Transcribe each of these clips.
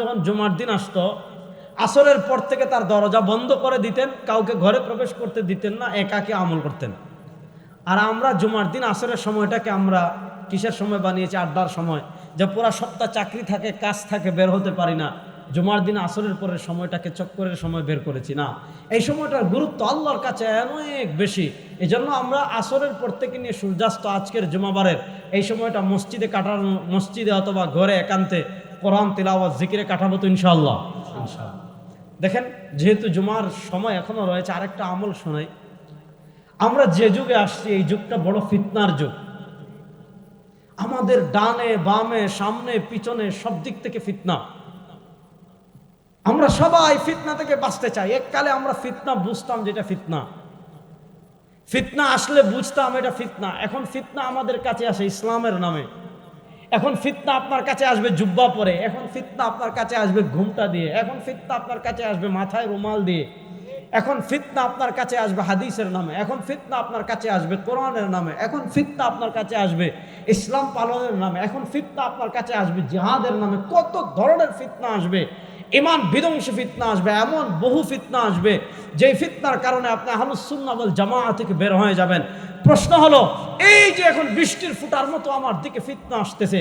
যখন জুমার দিন আসতো, আসরের পর থেকে তার দরজা বন্ধ করে দিতেন, কাউকে ঘরে প্রবেশ করতে দিতেন না, একাকে আমল করতেন। আর আমরা জুমার দিন আসরের সময়টাকে আমরা কিসের সময় বানিয়েছি? আড্ডার সময়। যে পুরা সপ্তাহ চাকরি থাকে, কাজ থাকে, বের হতে পারি না। জুমার দিন আসরের পরের সময়টাকে চক্করের সময় বের করেছি না। এই সময়টার গুরুত্ব আল্লাহর কাছে অনেক বেশি। এই জন্য আমরা আসরের পর থেকে নিয়ে সূর্যাস্ত আজকের জুমাবারের এই সময়টা মসজিদে কাটানো, মসজিদে অথবা ঘরে একান্তে কোরআন তেলাওয়াত জিকিরে কাটাবো তো ইনশাআল্লাহ। দেখেন যেহেতু জুমার সময় এখনও রয়েছে আরেকটা আমল শোনাই। আমরা যে যুগে আসছি এই যুগটা বড় ফিতনার যুগ। আমাদের ডানে বামে সামনে পিছনে সব দিক থেকে ফিতনা। আমরা সবাই ফিতনা থেকে বাঁচতে চাই। এককালে আমরা ফিতনা বুঝতাম যেটা ফিতনা। ফিতনা আসলে বুঝতাম এটা ফিতনা। এখন ফিতনা আমাদের কাছে আসে ইসলামের নামে। এখন ফিতনা আপনার কাছে আসবে জুব্বা পরে, এখন ফিতনা আপনার কাছে আসবে ঘুমটা দিয়ে, এখন ফিতনা আপনার কাছে আসবে মাথায় রুমাল দিয়ে, এখন ফিতনা আপনার কাছে আসবে হাদিসের নামে, এখন ফিতনা আপনার কাছে আসবে কোরআনের নামে, এখন ফিতনা আপনার কাছে আসবে ইসলাম পালনের নামে, এখন ফিতনা আপনার কাছে আসবে জিহাদের নামে, কত ধরনের ফিতনা আসবে, ইমান বিধ্বংসী ফিতনা আসবে, এমন বহু ফিতনা আসবে, যেই ফিতনার কারণে আপনি আহলুসুন্নাবল জামা থেকে বের হয়ে যাবেন। প্রশ্ন হলো, এই যে এখন বৃষ্টির ফুটার মতো আমার দিকে ফিতনা আসতেছে,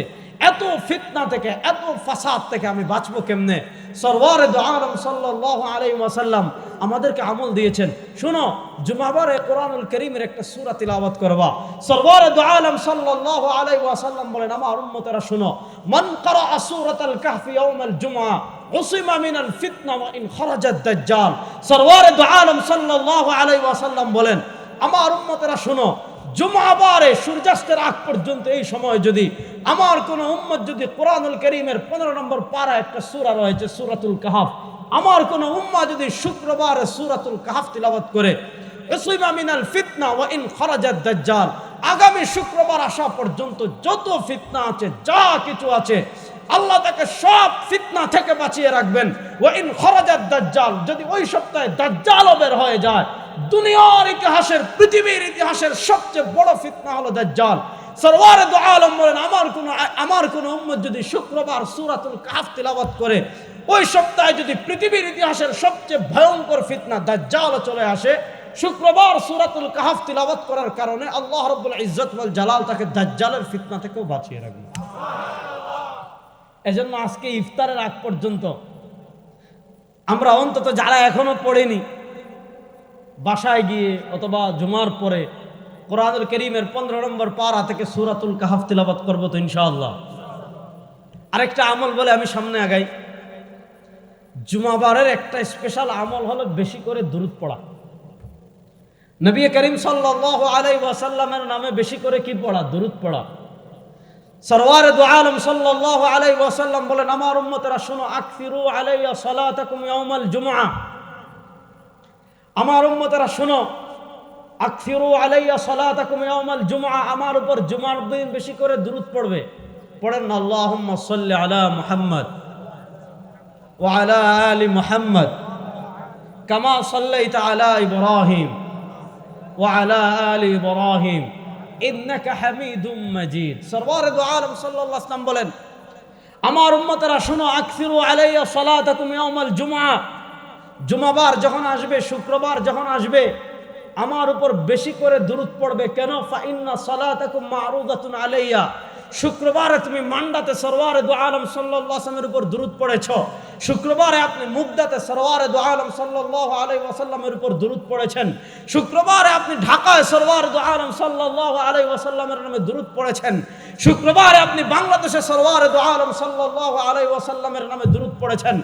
এত ফিতনা থেকে, এত ফাসাদ থেকে আমি বাঁচবো কেমনে? সরওয়ারে আলম সাল্লাহ আলাই ওয়াসাল্লাম আমাদেরকে আমল দিয়েছেন। শুনো জুমাবারে কোরআনুল করিমের একটা সূরা তিলাওয়াত করবা। সরওয়ারে আলম সাল্লাহ আলাই ওয়াসাল্লাম বলেন, আমার উম্মতেরা, শুনো, মান করা সূরাতাল কাহফি ইয়াউমাল জুমআ, উসিমা মিনাল ফিতনা ওয়া ইন খারাজাত দাজ্জাল। সরওয়ারে আলম সাল্লাল্লাহু আলাইহি ওয়াসাল্লাম বলেন আমার উম্মতেরা শুনো, জুমাবারে সূর্যাস্তের আগ পর্যন্ত এই সময় যদি আমার কোন উম্মত যদি কোরআনুল করিমের পনেরো নম্বর পারা একটা সূরা রয়েছে, সুরাতুল কাহাফ, আমার কোন উম্মা যদি শুক্রবার সুরাতুল কাহাফ তিলাওয়াত করে মিনাল ফিতনা ওয়া ইন খারাজাত দাজ্জাল, আগামী শুক্রবার আসা পর্যন্ত যত ফিতনা আছে, যা কিছু আছে, আল্লাহ তাকে সব ফিতনা থেকে বাঁচিয়ে রাখবেন। ও ইন খরাজাত দাজ্জাল, যদি ওই সপ্তাহে দাজ্জালও বের হয়ে যায় দুনিয়ার ইতিহাসের, পৃথিবীর ইতিহাসের সবচেয়ে বড় ফিতনা হলো দাজ্জাল। সরওয়ারে দু আলম বলেন, আমার কোন আমার কোন উম্মত যদি শুক্রবার সূরাতুল কাহফ তিলাওয়াত করে, ওই সপ্তাহে যদি পৃথিবীর ইতিহাসের সবচেয়ে ভয়ঙ্কর ফিতনা দাজ্জালও চলে আসে, শুক্রবার সূরাতুল কাহফ তিলাওয়াত করার কারণে আল্লাহ রাব্বুল ইজ্জত ওয়াল জালাল তাকে দাজ্জালের ফিতনা থেকেও বাঁচিয়ে রাখবে। এজন্য আজকে ইফতারের আগ পর্যন্ত আমরা অন্তত যারা এখনও পড়েনি বাসায় গিয়ে অথবা জুমার পরে কোরআনুল করিমের পনেরো নম্বর পারা থেকে সুরাতুল কাহাফ তিলাবাত করব তো ইনশাআল্লাহ। আরেকটা আমল বলে আমি সামনে আগাই। জুমাবারের একটা স্পেশাল আমল হলো বেশি করে দূরত পড়া। নবী করিম সাল্লাহ আলাই ওয়াসাল্লামের নামে বেশি করে কি পড়া? দূরত পড়া। সরওয়ার দু আলম সাল্লাল্লাহু আলাইহি ওয়াসাল্লাম বলেন, আমার উম্মতেরা, শোনো আকফিরু আলাইয়া সালাতাকুম ইয়াউমাল জুমআ। আমার উম্মতেরা, শোনো। আকফিরু আলাইয়া সালাতাকুম ইয়াউমাল জুমআ, আমার উপর জুমার দিন বেশি করে দুরূদ পড়বে। পড়েন আল্লাহুম্মা সাল্লি আলা মুহাম্মদ ওয়া আলা আলি মুহাম্মদ কামা সাল্লাইতা আলা ইব্রাহিম ওয়া আলা আলি ইব্রাহিম ইন্নাকা হামিদুম মাজিদ। সরওয়ার দু আলম সাল্লাল্লাহু আলাইহি বলেন, আমার উম্মতেরা, শুনো, আকসিরু আলাইয়া সালাতাকুম ইয়াউমাল জুমআ জুমাবার যখন আসবে, শুক্রবার যখন আসবে, আমার উপর বেশি করে দূরত পড়বে। কেন? আলাইয়া। শুক্রবারে তুমি মান্ডাতে সরওয়ারে দু আলম আলাইহি উপর দূরত পড়েছ। শুক্রবারে আপনি মুগদাতে সরওয়ারে দু আলম সাল্লাল্লাহু আলাইহি ওয়াসাল্লামের উপর দূরত পড়েছেন। শুক্রবারে আপনি ঢাকায় সরওয়ার দু আলম সাল্লাল্লাহু আলাইহি ওয়াসাল্লামের নামে দূরত পড়েছেন। শুক্রবারে আপনি বাংলাদেশে সরওয়ারে আলম সাল্লাল্লাহু আলাইহি ওয়াসাল্লামের নামে দূরত পড়েছেন।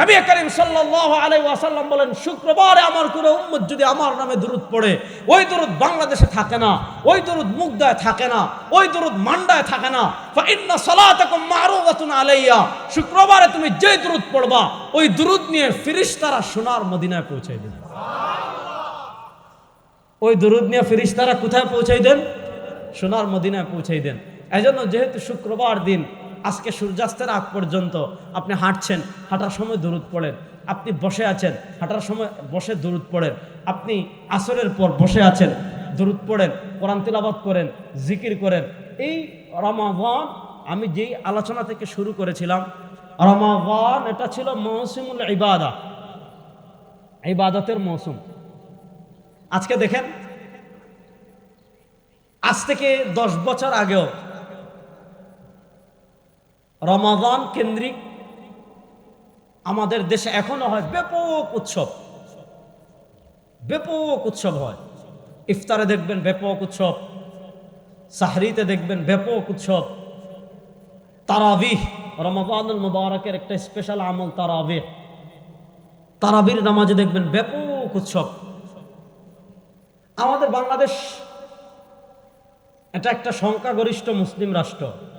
নবী করিম সাল্লাল্লাহু আলাইহি ওয়াসাল্লাম বলেন, শুক্রবারে আমার কোনো উম্মত যদি আমার নামে দূরত পড়ে, ওই দূরত বাংলাদেশে থাকে না, ওই দূরত মুগদায় থাকে না, ওই দূরত মান্ডায় থাকে না। ইন্না মারুদাতুন আলাইয়া, শুক্রবারে তুমি যে দূরত পড়বা, ওই দূরত নিয়ে ফিরিস্তারা সোনার মদিনায় পৌঁছে দেবে। ওই দূরত নিয়ে ফিরিস্তারা কোথায় পৌঁছাই দেন? সোনার মদিনায় পৌঁছাই দেন। এজন্য যেহেতু শুক্রবার দিন, আজকে সূর্যাস্তের আগ পর্যন্ত আপনি হাঁটছেন, হাঁটার সময় দূরত পড়েন। আপনি বসে আছেন, হাঁটার সময় বসে দূরত পড়েন। আপনি আসরের পর বসে আছেন দূরত পড়েন, কোরআন করেন, জিকির করেন। এই রমাদান আমি যেই আলোচনা থেকে শুরু করেছিলাম রমাবান এটা ছিল মৌসুমুল ইবাদা, ইবাদতের মৌসুম। আজকে দেখেন, আজ থেকে দশ বছর আগেও রমাদান কেন্দ্রিক আমাদের দেশে এখনও হয় ব্যাপক উৎসব। ব্যাপক উৎসব হয়। ইফতারে দেখবেন ব্যাপক উৎসব। সাহরিতে দেখবেন ব্যাপক উৎসব। তারাবিহ, রমাদানুল মুবারকের একটা স্পেশাল আমল তারাবিহ। তারাবির নামাজে দেখবেন ব্যাপক উৎসব। আমাদের বাংলাদেশ, এটা একটা সংখ্যাগরিষ্ঠ মুসলিম রাষ্ট্র।